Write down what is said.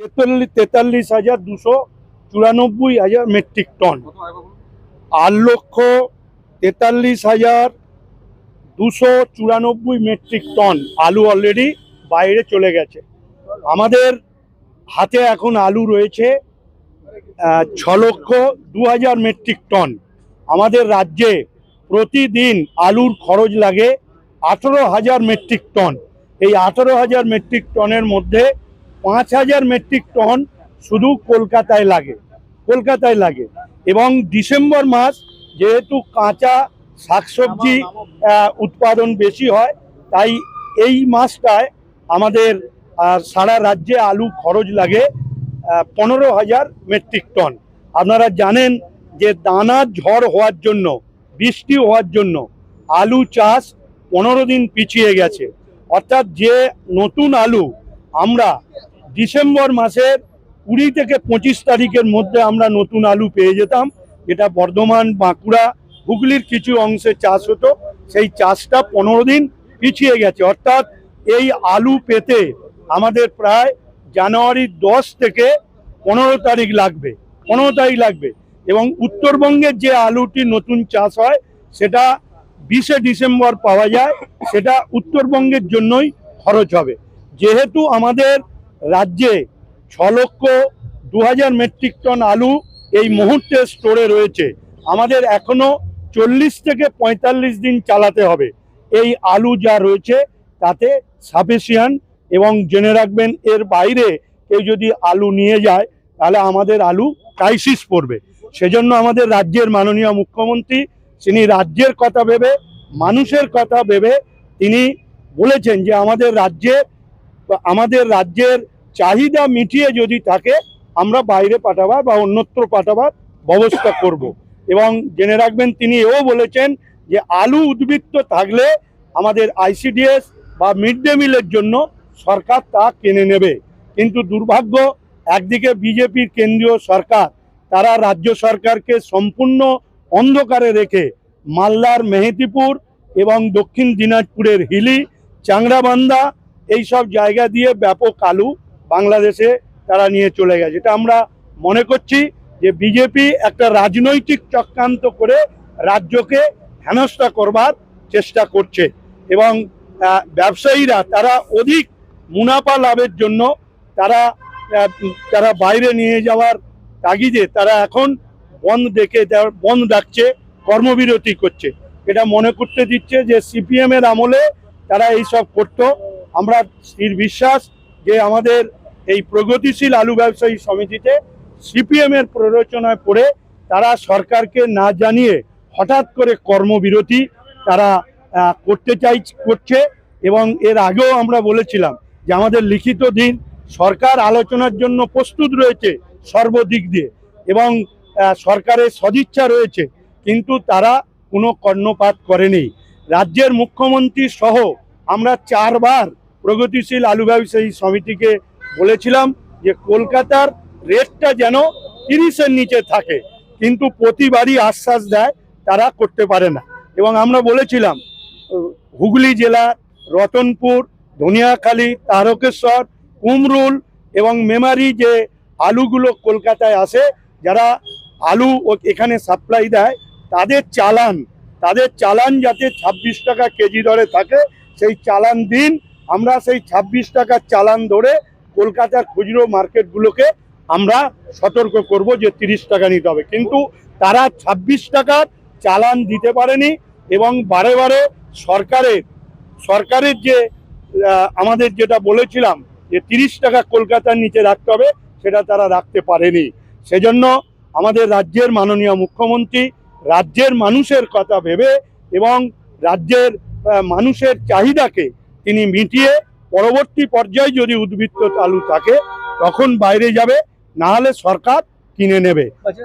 তেতাল্লিশ তেতাল্লিশ হাজার দুশো চুরানব্বই হাজার মেট্রিক টন? আট লক্ষ তেতাল্লিশ হাজার দুশো চুরানব্বই মেট্রিক টন আলু অলরেডি বাইরে চলে গেছে। আমাদের হাতে এখন আলু রয়েছে ছ লক্ষ দু হাজার মেট্রিক টন। আমাদের রাজ্যে প্রতিদিন আলুর খরচ লাগে আঠেরো হাজার মেট্রিক টন। এই আঠেরো হাজার মেট্রিক টনের মধ্যে পাঁচ হাজার মেট্রিক টন শুধু কলকাতায় লাগে কলকাতায় লাগে। এবং ডিসেম্বর মাস যেহেতু কাঁচা শাকসবজি উৎপাদন বেশি হয়, তাই এই মাসটায় আমাদের সারা রাজ্যে আলু খরচ লাগে পনেরো হাজার মেট্রিক টন। আপনারা জানেন যে দানা ঝড় হওয়ার জন্য, বৃষ্টি হওয়ার জন্য আলু চাষ পনেরো দিন পিছিয়ে গেছে। অর্থাৎ যে নতুন আলু আমরা ডিসেম্বর মাসের কুড়ি থেকে পঁচিশ তারিখের মধ্যে আমরা নতুন আলু পেয়ে যেতাম। যেটা বর্ধমান, বাঁকুড়া, হুগলির কিছু অংশে চাষ হতো। সেই চাষটা পনেরো দিন পিছিয়ে গেছে। অর্থাৎ এই আলু পেতে আমাদের প্রায় জানুয়ারির দশ থেকে পনেরো তারিখ লাগবে। পনেরো তারিখ লাগবে। এবং উত্তরবঙ্গের যে আলুটি নতুন চাষ হয়, সেটা বিশে ডিসেম্বর পাওয়া যায়। সেটা উত্তরবঙ্গের জন্যই খরচ হবে। যেহেতু আমাদের রাজ্যে ছ লক্ষ দু হাজার মেট্রিক টন আলু এই মুহূর্তে স্টোরে রয়েছে। আমাদের এখনও চল্লিশ থেকে পঁয়তাল্লিশ দিন চালাতে হবে। এই আলু যা রয়েছে, তাতে সাফিসিয়ান এবং জেনে রাখবেন, এর বাইরে কেউ যদি আলু নিয়ে যায়, তাহলে আমাদের আলু ক্রাইসিস পড়বে। সেজন্য আমাদের রাজ্যের মাননীয় মুখ্যমন্ত্রী, তিনি রাজ্যের কথা ভেবে, মানুষের কথা ভেবে তিনি বলেছেন যে আমাদের রাজ্যে, আমাদের রাজ্যের চাহিদা মিটিয়ে যদি থাকে, আমরা বাইরে পাঠাবার বা অন্যত্র পাঠাবার ব্যবস্থা করব। এবং জেনে রাখবেন, তিনি এও বলেছেন যে আলু উদ্বৃত্ত থাকলে আমাদের আইসিডিএস বা মিড ডে মিলের জন্য সরকার তা কিনে নেবে। কিন্তু দুর্ভাগ্য, একদিকে বিজেপির কেন্দ্রীয় সরকার, তারা রাজ্য সরকারকে সম্পূর্ণ অন্ধকারে রেখে মালদার মেহেদিপুর এবং দক্ষিণ দিনাজপুরের হিলি, চাংড়াবান্ধা, এইসব জায়গা দিয়ে ব্যাপক আলু বাংলাদেশে তারা নিয়ে চলে গেছে। এটা আমরা মনে করছি যে বিজেপি একটা রাজনৈতিক চক্রান্ত করে রাজ্যকে হেনস্থা করবার চেষ্টা করছে এবং ব্যবসায়ীরা তারা অধিক মুনাফা লাভের জন্য তারা তারা বাইরে নিয়ে যাওয়ার তাগিদে তারা এখন বন্ধ ডেকে বন্ধ ডাকছে, কর্মবিরতি করছে। এটা মনে করতে দিচ্ছে যে সিপিএমের আমলে তারা এইসব করতো। আমরা স্থির বিশ্বাস যে আমাদের এই প্রগতিশীল আলু ব্যবসায়ী সমিতিতে সিপিএম এর প্ররোচনায় পড়ে তারা সরকারকে না জানিয়ে হঠাৎ করে কর্মবিরতি তারা করতে চাই, করছে এবং এর আগেও আমরা বলেছিলাম যে আমাদের লিখিত দিন, সরকার আলোচনার জন্য প্রস্তুত রয়েছে সর্বদিক দিয়ে এবং সরকারের সদিচ্ছা রয়েছে কিন্তু তারা কোনো কর্ণপাত করেনি। রাজ্যের মুখ্যমন্ত্রী সহ আমরা চারবার প্রগতিশীল আলু ব্যবসায়ী সমিতিকে বলেছিলাম যে কলকাতার রেটটা যেন তিরিশের নিচে থাকে, কিন্তু প্রতিবারই আশ্বাস দেয় তারা করতে পারে না। এবং আমরা বলেছিলাম, হুগলি জেলা, রতনপুর, ধনিয়াখালী, তারকেশ্বর, কুমরুল এবং মেমারি যে আলুগুলো কলকাতায় আসে, যারা আলু এখানে সাপ্লাই দেয়, তাদের চালান তাদের চালান যাতে ছাব্বিশ টাকা কেজি দরে থাকে, সেই চালান দিন, আমরা সেই ছাব্বিশ টাকার চালান ধরে কলকাতার খুচরো মার্কেটগুলোকে আমরা সতর্ক করব যে তিরিশ টাকা নিতে হবে। কিন্তু তারা ছাব্বিশ টাকার চালান দিতে পারেনি এবং বারে বারে সরকারের সরকারের যে আমাদের যেটা বলেছিলাম যে তিরিশ টাকা কলকাতার নিচে রাখতে হবে, সেটা তারা রাখতে পারেনি। সেজন্য আমাদের রাজ্যের মাননীয় মুখ্যমন্ত্রী রাজ্যের মানুষের কথা ভেবে এবং রাজ্যের মানুষের চাহিদাকে তিনি মিটিয়ে পরবর্তী পর্যায়ে যদি উদ্বৃত্ত চালু থাকে, তখন বাইরে যাবে না হলে সরকার কিনে নেবে। আচ্ছা